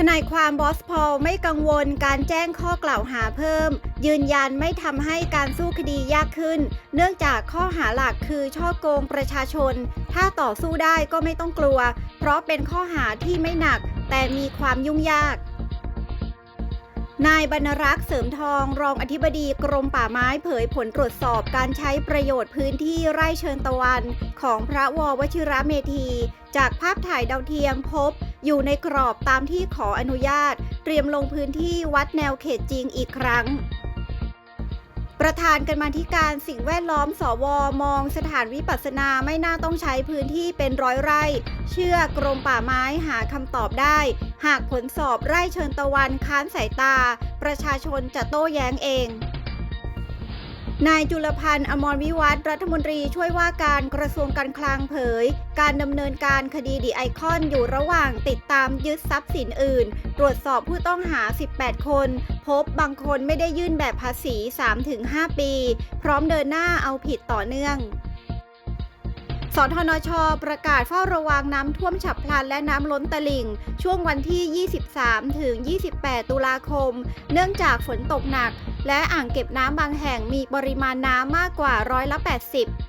ทนายความบอสพอลไม่กังวลการแจ้งข้อกล่าวหาเพิ่ม ยืนยันไม่ทำให้การสู้คดียากขึ้น เนื่องจากข้อหาหลักคือช่อโกงประชาชน ถ้าต่อสู้ได้ก็ไม่ต้องกลัว เพราะเป็นข้อหาที่ไม่หนัก แต่มีความยุ่งยากนายบรรรักษ์เสริมทองรองอธิบดีกรมป่าไม้เผยผลตรวจสอบการใช้ประโยชน์พื้นที่ไร่เชิญตะวัน ของพระววชิระเมธี จากภาพถ่ายดาวเทียมพบ อยู่ในกรอบตามที่ขออนุญาต เตรียมลงพื้นที่วัดแนวเขตจริงอีกครั้ง ประธานกันมาธิการสิ่งแวดล้อมสวมองสถานวิปัสสนาไม่น่าต้องใช้พื้นที่เป็นร้อยไร่ เชื่อกรมป่าไม้หาคำตอบได้ หากผลสอบไร่เชิญตะวันค้านสายตา ประชาชนจะโต้แย้งเอง นายจุลพันธ์อมรวิวัฒน์รัฐมนตรีช่วยว่าการกระทรวงการคลังเผย การดำเนินการคดีดีไอคอนอยู่ระหว่างติดตามยึดทรัพย์สินอื่น ตรวจสอบผู้ต้องหา 18 คน พบบางคนไม่ได้ยื่นแบบภาษี 3-5 ปี พร้อมเดินหน้าเอาผิดต่อเนื่อง ทนช ประกาศเฝ้าระวังน้ำท่วมฉับพลันและน้ำล้นตลิ่ง ช่วงวันที่ 23 ถึง 28 ตุลาคม เนื่องจากฝนตกหนัก และอ่างเก็บน้ำบางแห่งมีปริมาณน้ำมากกว่าร้อยละ 80